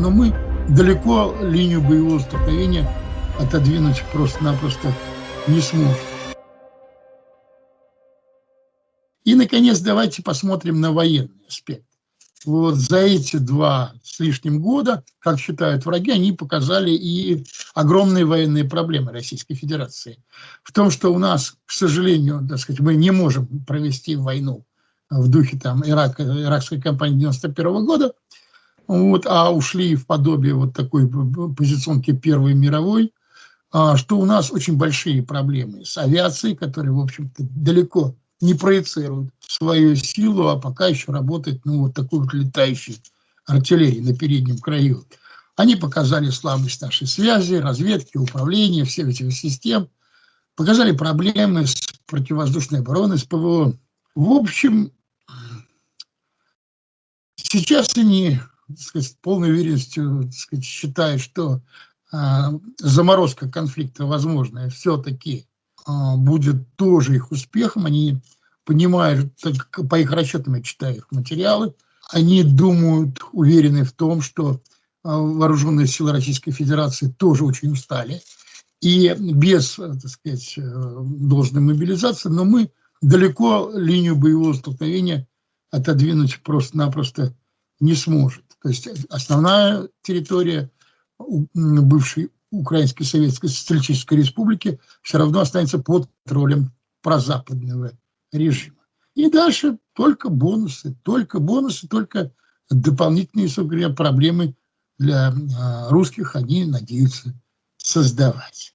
но мы далеко линию боевого столкновения отодвинуть просто-напросто не сможем. И, наконец, давайте посмотрим на военный аспект. Вот за эти два с лишним года, как считают враги, они показали и огромные военные проблемы Российской Федерации. В том, что у нас, к сожалению, так сказать, мы не можем провести войну в духе там Ирак, иракской кампании 91 года, вот, а ушли в подобие вот такой позиционки Первой мировой, а, что у нас очень большие проблемы с авиацией, которая, в общем-то, далеко не проецирует свою силу, а пока еще работает, ну, вот такой вот летающей артиллерии на переднем краю. Они показали слабость нашей связи, разведки, управления всех этих систем, показали проблемы с противовоздушной обороной, с ПВО. В общем, сейчас они сказать, полной уверенностью сказать, считают, что а, заморозка конфликта возможная все-таки а, будет тоже их успехом. Они понимают, по их расчетам я читаю их материалы, они думают, уверены в том, что а, вооруженные силы Российской Федерации тоже очень устали. И без, так сказать, э, должной мобилизации, но мы далеко линию боевого столкновения отодвинуть просто-напросто не сможет. То есть основная территория бывшей Украинской Советской Социалистической Республики все равно останется под контролем прозападного режима. И дальше только бонусы, только бонусы, только дополнительные, собственно говоря, проблемы для а, русских они надеются создавать.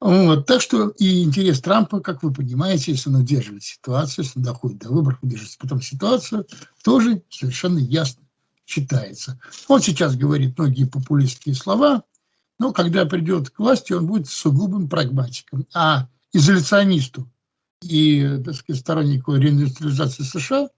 Вот, так что и интерес Трампа, как вы понимаете, если он удерживает ситуацию, если он доходит до выборов, удерживает потом ситуацию, тоже совершенно ясно читается. Он сейчас говорит многие популистские слова, но когда придет к власти, он будет сугубым прагматиком. А изоляционисту и, так сказать, стороннику реиндустриализации США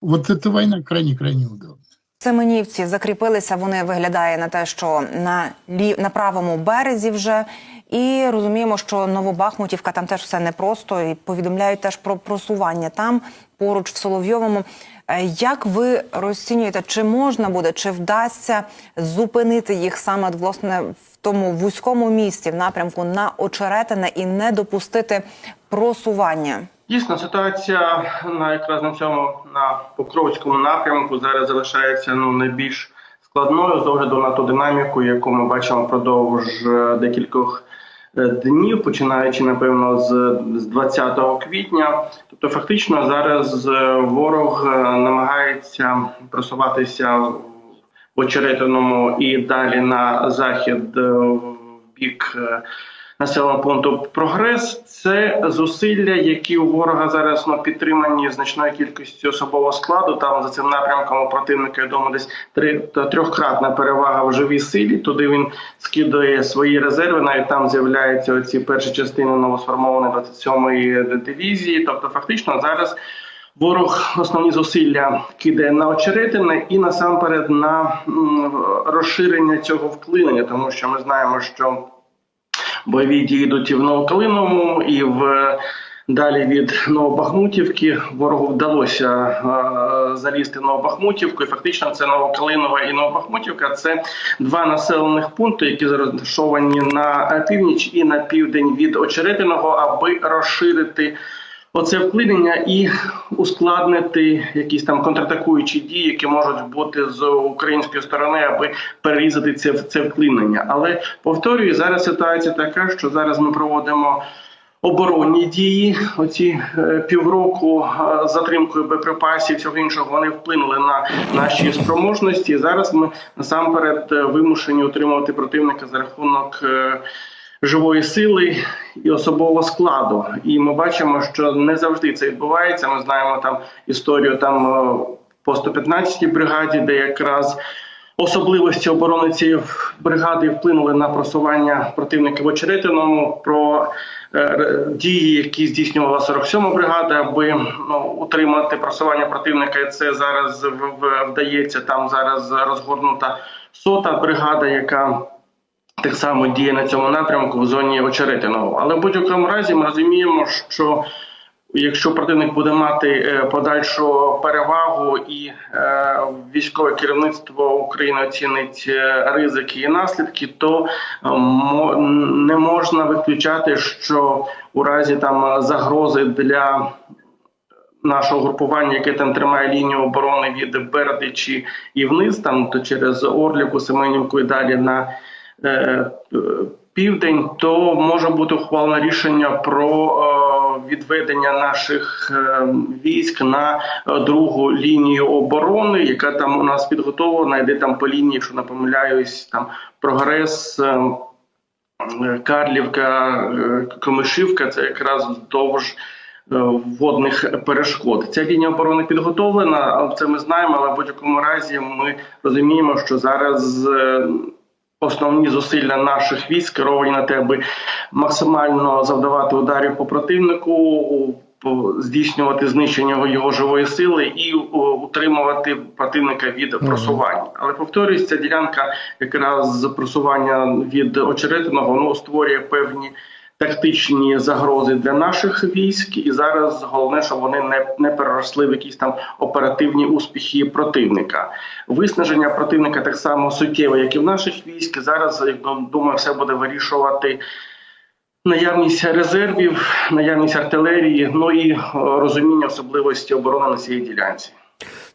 вот эта война крайне-крайне удобна. Семенівці закріпилися. Вони виглядає на те, що на лі на правому березі вже і розуміємо, що Новобахмутівка там теж все непросто. І повідомляють теж про просування там поруч в Соловйовому. Е, Як ви розцінюєте, чи можна буде, чи вдасться зупинити їх саме власне в тому вузькому місці в напрямку на очеретине і не допустити просування? Дійсно, ситуація на якраз на цьому на Покровському напрямку зараз залишається ну найбільш складною з огляду на ту динаміку, яку ми бачимо впродовж е, декількох е, днів, починаючи напевно з, з 20 квітня. Тобто, фактично, зараз е, ворог намагається просуватися в очеретиному і далі на захід в бік. Населеного пункту прогрес це зусилля, які у ворога зараз ну, підтримані значною кількістю особового складу. Там за цим напрямком у противника я думаю, десь три та трьохкратна перевага в живій силі. Туди він скидує свої резерви. Навіть там з'являються оці перші частини новосформованої 27-ї дивізії. Тобто, фактично зараз. Ворог основні зусилля кидає на очеретини і насамперед на розширення цього вклинення, тому що ми знаємо, що бойові дії йдуть і в Новоклиному, і в далі від Новобахмутівки. Ворогу вдалося е, залізти в Новобахмутівку. І фактично це Новокалинова і Новобахмутівка. Це два населених пункти, які розташовані на північ і на південь від Очеретиного, аби розширити. Оце вклинення і ускладнити якісь там контратакуючі дії, які можуть бути з української сторони, аби перерізати це це вклинення. Але повторюю, зараз ситуація така, що зараз ми проводимо. Оборонні дії, оці е, півроку е, затримкою боєприпасів, всього іншого, вони вплинули на наші спроможності. Зараз ми насамперед е, вимушені утримувати противника за рахунок живої сили і особового складу. І ми бачимо, що не завжди це відбувається. Ми знаємо там історію там е, по 115-й бригаді, де якраз особливості оборони цієї бригади вплинули на просування противника в очеретиному. Про е, дії, які здійснювала 47-ма бригада, аби ну, утримати просування противника. І це зараз вдається. Там зараз розгорнута сота бригада, яка так само діє на цьому напрямку в зоні очеретиного. Але в будь-якому разі ми розуміємо, що Якщо противник буде мати е, подальшу перевагу і е, військове керівництво України оцінить е, ризики і наслідки, то не можна виключати, що у разі там загрози для нашого групування, яке там тримає лінію оборони від Бердичі і вниз, там то через Орлівку, Семенівку і далі на південь, то може бути ухвалено рішення про е, відведення наших е, військ на е, другу лінію оборони, яка там у нас підготовлена, йде там по лінії, якщо не помиляюсь, там прогрес. е, е, Карлівка, е, Комишівка це якраз вздовж е, водних перешкод. Ця лінія оборони підготовлена, це ми знаємо, але в будь-якому разі ми розуміємо, що зараз е, основні зусилля наших військ керовані на те, аби максимально завдавати ударів по противнику. Здійснювати знищення його живої сили і утримувати противника від просування. Але повторюсь, ця ділянка якраз просування від очеретиного ну, створює певні тактичні загрози для наших військ, і зараз головне, щоб вони не, не переросли в якісь там оперативні успіхи противника. Виснаження противника так само суттєве, як і в наших військ. Зараз думаю, все буде вирішувати. Наявність резервів, наявність артилерії, ну і е, розуміння особливості оборони на цій ділянці.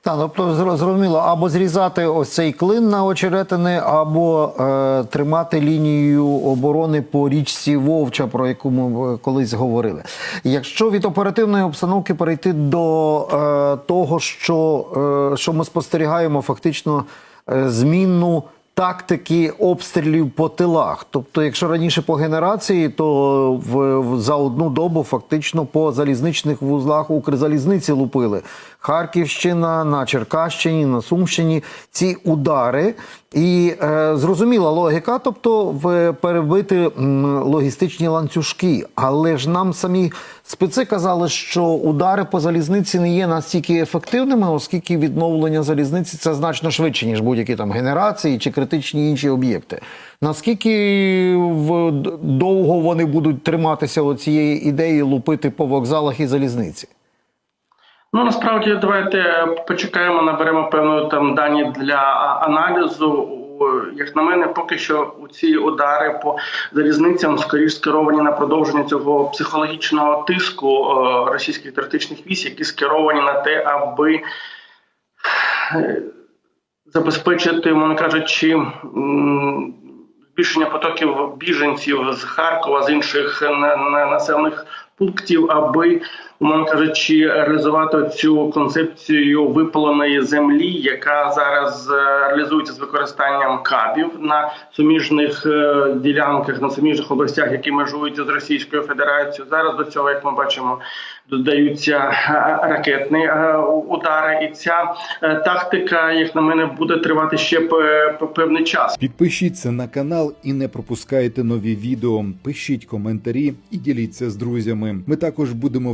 Так, тобто зрозуміло, або зрізати ось цей клин на очеретини, або е, тримати лінію оборони по річці Вовча, про яку ми е, колись говорили. Якщо від оперативної обстановки перейти до е, того, що, е, що ми спостерігаємо, фактично е, змінну. Тактики обстрілів по тилах. Тобто, якщо раніше по генерації, то в, в за одну добу фактично по залізничних вузлах Укрзалізниці лупили. Харківщина, на Черкащині, на Сумщині ці удари. І е, зрозуміла логіка, тобто в перебити м, логістичні ланцюжки. Але ж нам самі специ казали, що удари по залізниці не є настільки ефективними, оскільки відновлення залізниці це значно швидше, ніж будь-які там генерації чи критичні інші об'єкти. Наскільки в, довго вони будуть триматися цієї ідеї лупити по вокзалах і залізниці? Ну насправді давайте почекаємо, наберемо певну там дані для аналізу. Як на мене, поки що ці удари по залізницям скоріш скеровані на продовження цього психологічного тиску е, російських терористичних військ, які скеровані на те, аби е, забезпечити, мовно кажучи, збільшення потоків біженців з Харкова, з інших на- на- населених пунктів, аби, умовно кажучи, реалізувати цю концепцію випаленої землі, яка зараз е, реалізується з використанням кабів на суміжних е, ділянках, на суміжних областях, які межують з Російською Федерацією. Зараз до цього, як ми бачимо, додаються е, ракетні удари, і ця тактика, як на мене, буде тривати ще пе- пе- певний час. Підпишіться на канал і не пропускайте нові відео. Пишіть коментарі і діліться з друзями. Ми також будемо